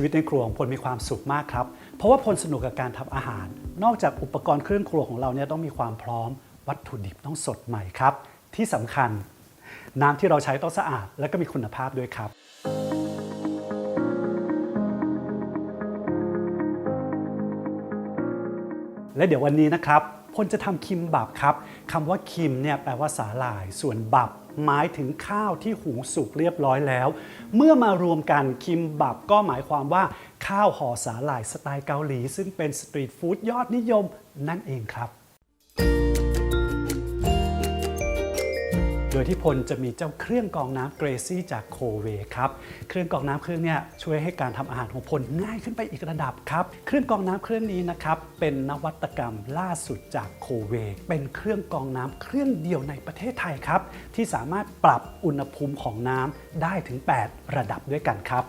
ชีวิตในครัวของพลมีความสุขมากครับ เพราะว่าพลสนุกกับการทำอาหาร นอกจากอุปกรณ์เครื่องครัวของเราเนี่ยต้องมีความพร้อม วัตถุดิบต้องสดใหม่ครับ ที่สำคัญ น้ำที่เราใช้ต้องสะอาด และก็มีคุณภาพด้วยครับและเดี๋ยววันนี้นะครับพลจะทำคิมบับครับคำว่าคิมเนี่ยแปลว่าสาหร่าย ส่วนบับ หมายถึงข้าวที่หุงสุกเรียบร้อยแล้ว เมื่อมารวมกันคิมบับก็หมายความว่าข้าวห่อสาหร่ายสไตล์เกาหลี ซึ่งเป็นสตรีทฟู้ดยอดนิยมนั่นเองครับโด ยที่พลจะมีเจ้าเครื่องกรองน้ำเกรซี่จากโคเวครับ เครื่องกรองน้ำเครื่องนี้ช่วยให้การทำอาหารของพลง่ายขึ้นไปอีกระดับครับ เครื่องกรองน้ำเครื่องนี้นะครับเป็นนวัตกรรมล่าสุดจากโคเว เป็นเครื่องกรองน้ำเครื่องเดียวในประเทศไทยครับ ที่สามารถปรับอุณหภูมิของน้ำได้ถึง 8 ระดับด้วยกันครับ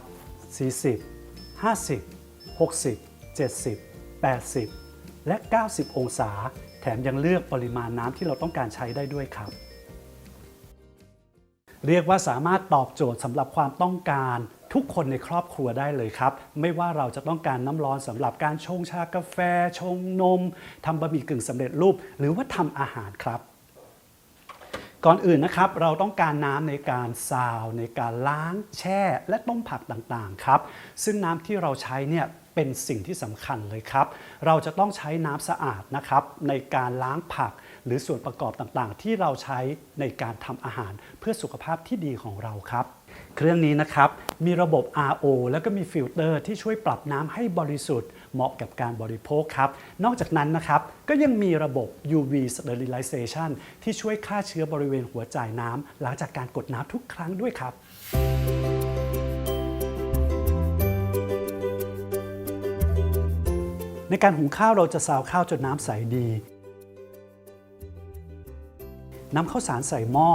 40 50 60 70 80 และ 90 องศา แถมยังเลือกปริมาณน้ำที่เราต้องการใช้ได้ด้วยครับ เรียกว่าสามารถตอบโจทย์สำหรับความต้องการทุกคนในครอบครัวได้เลยครับ ไม่ว่าเราจะต้องการน้ำร้อนสำหรับการชงชากาแฟ ชงนมทำบะหมี่กึ่งสำเร็จรูป หรือว่าทำอาหารครับ ก่อนอื่นนะครับ เราต้องการน้ำในการซาว ในการล้างแช่ และต้มผักต่างๆครับ ซึ่งน้ำที่เราใช้เนี่ย เป็นสิ่งที่สำคัญเลยครับ เราจะต้องใช้น้ำสะอาดนะครับในการล้างผักหรือส่วนประกอบต่างๆ ที่เราใช้ในการทำอาหารเพื่อสุขภาพที่ดีของเราครับ เครื่องนี้นะครับมีระบบ RO แล้วก็มีฟิลเตอร์ที่ช่วยปรับน้ำให้บริสุทธิ์ เหมาะกับการบริโภคครับ นอกจากนั้นนะครับก็ยังมีระบบ UV sterilization ที่ช่วยฆ่าเชื้อบริเวณหัวจ่ายน้ำหลังจากการกดน้ำทุกครั้งด้วยครับ ในการหุงข้าวเราจะซาวข้าวจนน้ำใสดีนำข้าวสารใส่หม้อ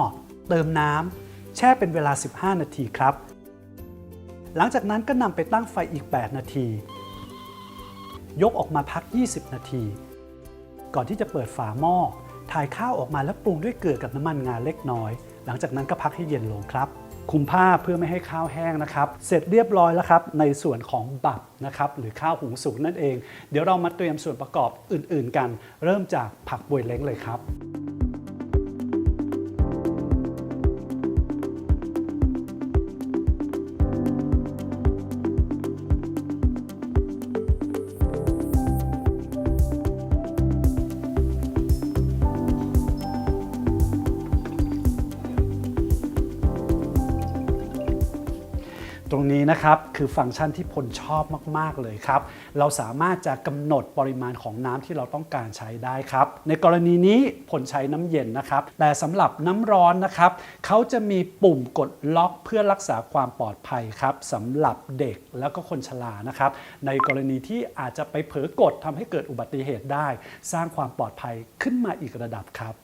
เติมน้ำแช่เป็นเวลา 15 นาทีครับ หลังจากนั้นก็นำไปตั้งไฟอีก 8 นาที ยกออกมาพัก 20 นาที ก่อนที่จะเปิดฝาหม้อถ่ายข้าวออกมาแล้วปรุงด้วยเกลือกับน้ำมันงาเล็กน้อย หลังจากนั้นก็พักให้เย็นลงครับ คุมผ้าเพื่อไม่ให้ข้าวแห้งนะครับ เสร็จเรียบร้อยแล้วครับในส่วนของบับนะครับหรือข้าวหุงสุกนั่นเอง เดี๋ยวเรามาเตรียมส่วนประกอบอื่น ๆ กัน เริ่มจากผักบวยเล้งเลยครับ นี้นะครับคือฟังก์ชันที่พลชอบมาก ๆ เลยครับ เราสามารถจะกำหนดปริมาณของน้ำที่เราต้องการใช้ได้ครับ ในกรณีนี้พลใช้น้ำเย็นนะครับ แต่สำหรับน้ำร้อนนะครับเขาจะมีปุ่มกดล็อกเพื่อรักษาความปลอดภัยครับสำหรับเด็กแล้วก็คนชรานะครับ ในกรณีที่อาจจะไปเผลอกดทำให้เกิดอุบัติเหตุได้ สร้างความปลอดภัยขึ้นมาอีกระดับครับ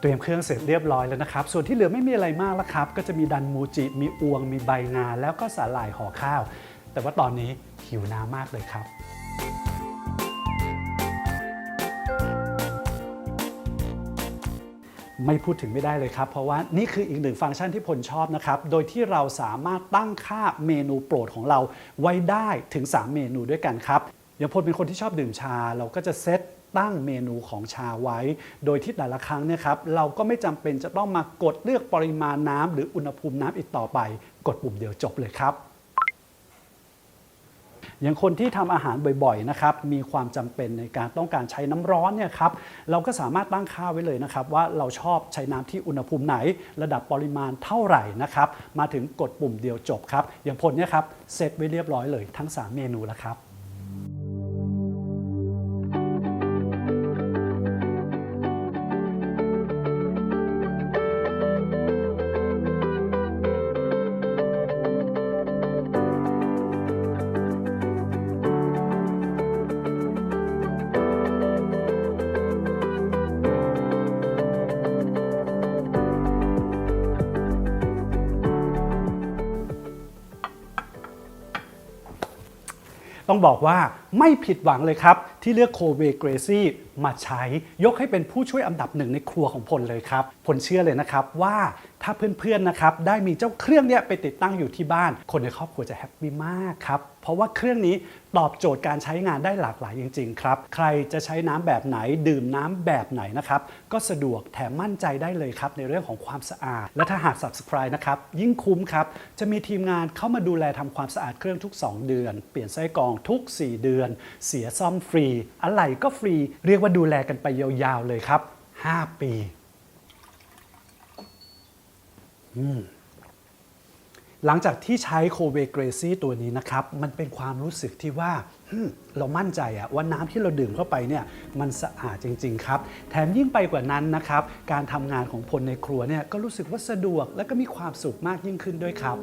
เตรียมเครื่องเสร็จเรียบร้อยแล้วนะครับ ส่วนที่เหลือไม่มีอะไรมากแล้วครับ ก็จะมีดันมูจิ มีอวง มีใบงา แล้วก็สาหร่ายห่อข้าว แต่ว่าตอนนี้หิวน้ำมากเลยครับ ไม่พูดถึงไม่ได้เลยครับ เพราะว่านี่คืออีกหนึ่งฟังก์ชันที่พลชอบนะครับ โดยที่เราสามารถตั้งค่าเมนูโปรดของเราไว้ได้ถึง 3 เมนูด้วยกันครับอย่างพลเป็นคนที่ชอบดื่มชา เราก็จะเซต ตั้งเมนูของชาไว้ โดยที่แต่ละครั้งเนี่ยครับเราก็ไม่จำเป็นจะต้องมากดเลือกปริมาณน้ำหรืออุณหภูมิน้ำอีกต่อไป กดปุ่มเดียวจบเลยครับอย่างคนที่ทำอาหารบ่อยๆนะครับมีความจำเป็นในการต้องการใช้น้ำร้อนเนี่ยครับเราก็สามารถตั้งค่าไว้เลยนะครับว่าเราชอบใช้น้ำที่อุณหภูมิไหน ระดับปริมาณเท่าไหร่นะครับมาถึงกดปุ่มเดียวจบครับอย่างพลเนี่ยครับเซตไว้เรียบร้อยเลยทั้ง 3 เมนูแล้วครับ ต้องบอกว่าไม่ผิดหวังเลยครับ ที่เลือกโคเวเกรซี่มาใช้ยกให้เป็นผู้ช่วยอันดับหนึ่งในครัวของพลเลยครับ พลเชื่อเลยนะครับว่า ถ้าเพื่อนๆนะครับได้มีเจ้าเครื่องเนี้ยไปติดตั้งอยู่ที่บ้าน คนในครอบครัวจะแฮปปี้มากครับเพราะว่าเครื่องนี้ตอบโจทย์การใช้งานได้หลากหลายจริง ๆ ครับ ใครจะใช้น้ำแบบไหนดื่มน้ำแบบไหนนะครับก็สะดวกแถมมั่นใจได้เลยครับในเรื่องของความสะอาด และถ้าหาก subscribe นะครับยิ่งคุ้มครับจะมีทีมงานเข้ามาดูแลทำความสะอาดเครื่องทุก 2 เดือน เปลี่ยนไส้กรองทุก 4 เดือน เสียซ่อมฟรี อะไรก็ฟรี เรียกว่าดูแลกันไปยาวๆเลยครับ 5 ปี หลังจากที่ใช้โคเวเกรซี่ตัวนี้นะครับ มันเป็นความรู้สึกที่ว่าเรามั่นใจอะว่าน้ำที่เราดื่มเข้าไปเนี่ยมันสะอาดจริง ๆ ครับ แถมยิ่งไปกว่านั้นนะครับ การทำงานของพลในครัวเนี่ยก็รู้สึกว่าสะดวกและก็มีความสุขมากยิ่งขึ้นด้วยครับ